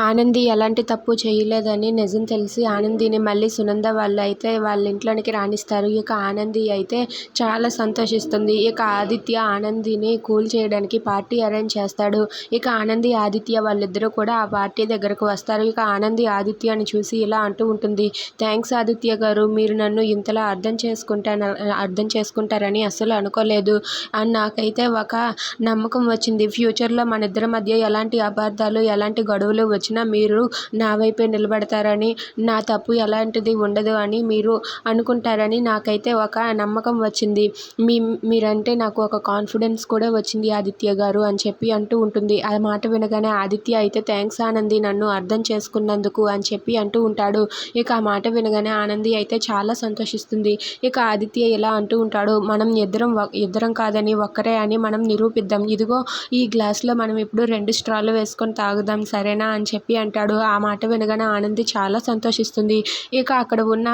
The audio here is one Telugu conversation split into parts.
ఆనంది ఎలాంటి తప్పు చేయలేదని నిజం తెలిసి ఆనందిని మళ్ళీ సునంద వాళ్ళు అయితే వాళ్ళ ఇంట్లోనికి రాణిస్తారు. ఇక ఆనంది అయితే చాలా సంతోషిస్తుంది. ఇక ఆదిత్య ఆనందిని కూల్ చేయడానికి పార్టీ అరేంజ్ చేస్తాడు. ఇక ఆనంది ఆదిత్య వాళ్ళిద్దరూ కూడా ఆ పార్టీ దగ్గరకు వస్తారు. ఇక ఆనంది ఆదిత్యని చూసి ఇలా అంటూ ఉంటుంది. థ్యాంక్స్ ఆదిత్య గారు మీరు నన్ను ఇంతలా అర్థం చేసుకుంటాను అర్థం చేసుకుంటారని అస్సలు అనుకోలేదు. అని నాకైతే ఒక నమ్మకం వచ్చింది. ఫ్యూచర్లో మన ఇద్దరి మధ్య ఎలాంటి అపార్థాలు ఎలాంటి గొడవలు వచ్చి వచ్చినా మీరు నా వైపే నిలబడతారని నా తప్పు ఎలాంటిది ఉండదు అని మీరు అనుకుంటారని నాకైతే ఒక నమ్మకం వచ్చింది. మీ మీరంటే నాకు ఒక కాన్ఫిడెన్స్ కూడా వచ్చింది ఆదిత్య గారు అని చెప్పి అంటూ ఉంటుంది. ఆ మాట వినగానే ఆదిత్య అయితే థ్యాంక్స్ ఆనంది నన్ను అర్థం చేసుకున్నందుకు అని చెప్పి అంటూ ఉంటాడు. ఇక ఆ మాట వినగానే ఆనంది అయితే చాలా సంతోషిస్తుంది. ఇక ఆదిత్య ఇలా అంటూ ఉంటాడు మనం ఇద్దరం ఇద్దరం కాదని ఒక్కరే అని మనం నిరూపిద్దాం. ఇదిగో ఈ గ్లాస్లో మనం ఇప్పుడు రెండు స్ట్రాలు వేసుకొని తాగుదాం సరేనా? అని చెప్పి అంటాడు. ఆ మాట వినగానే ఆనంది చాలా సంతోషిస్తుంది. ఇక అక్కడ ఉన్న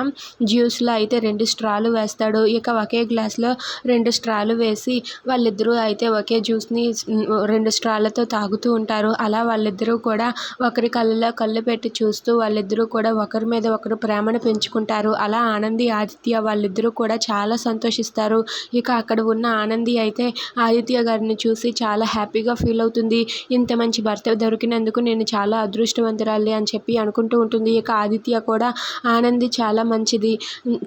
జ్యూస్లో అయితే రెండు స్ట్రాలు వేస్తాడు. ఇక ఒకే గ్లాస్లో రెండు స్ట్రాలు వేసి వాళ్ళిద్దరూ అయితే ఒకే జ్యూస్ని రెండు స్ట్రాలతో తాగుతూ ఉంటారు. అలా వాళ్ళిద్దరూ కూడా ఒకరి కళ్ళలో కళ్ళు పెట్టి చూస్తూ వాళ్ళిద్దరూ కూడా ఒకరి మీద ఒకరు ప్రేమను పెంచుకుంటారు. అలా ఆనంది ఆదిత్య వాళ్ళిద్దరూ కూడా చాలా సంతోషిస్తారు. ఇక అక్కడ ఉన్న ఆనంది అయితే ఆదిత్య గారిని చూసి చాలా హ్యాపీగా ఫీల్ అవుతుంది. ఇంత మంచి భర్త దొరికినందుకు నేను చాలా అదృష్టవంతురాలి అని చెప్పి అనుకుంటూ ఉంటుంది. ఇక ఆదిత్య కూడా ఆనంది చాలా మంచిది.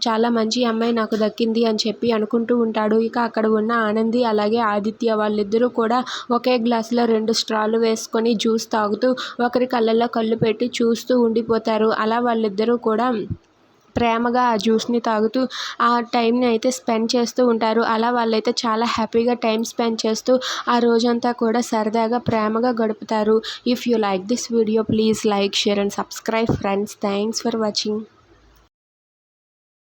చాలా మంచి అమ్మాయి నాకు దక్కింది అని చెప్పి అనుకుంటూ ఉంటాడు. ఇక అక్కడ ఉన్న ఆనంది అలాగే ఆదిత్య వాళ్ళిద్దరూ కూడా ఒకే గ్లాసులో రెండు స్ట్రాలు వేసుకొని జ్యూస్ తాగుతూ ఒకరి కళ్ళల్లో కళ్ళు పెట్టి చూస్తూ ఉండిపోతారు. అలా వాళ్ళిద్దరూ కూడా ప్రేమగా ఆ జ్యూస్ని తాగుతూ ఆ టైంని అయితే స్పెండ్ చేస్తూ ఉంటారు. అలా వాళ్ళైతే చాలా హ్యాపీగా టైం స్పెండ్ చేస్తూ ఆ రోజంతా కూడా సరదాగా ప్రేమగా గడుపుతారు. If you like this video please like share and subscribe friends thanks for watching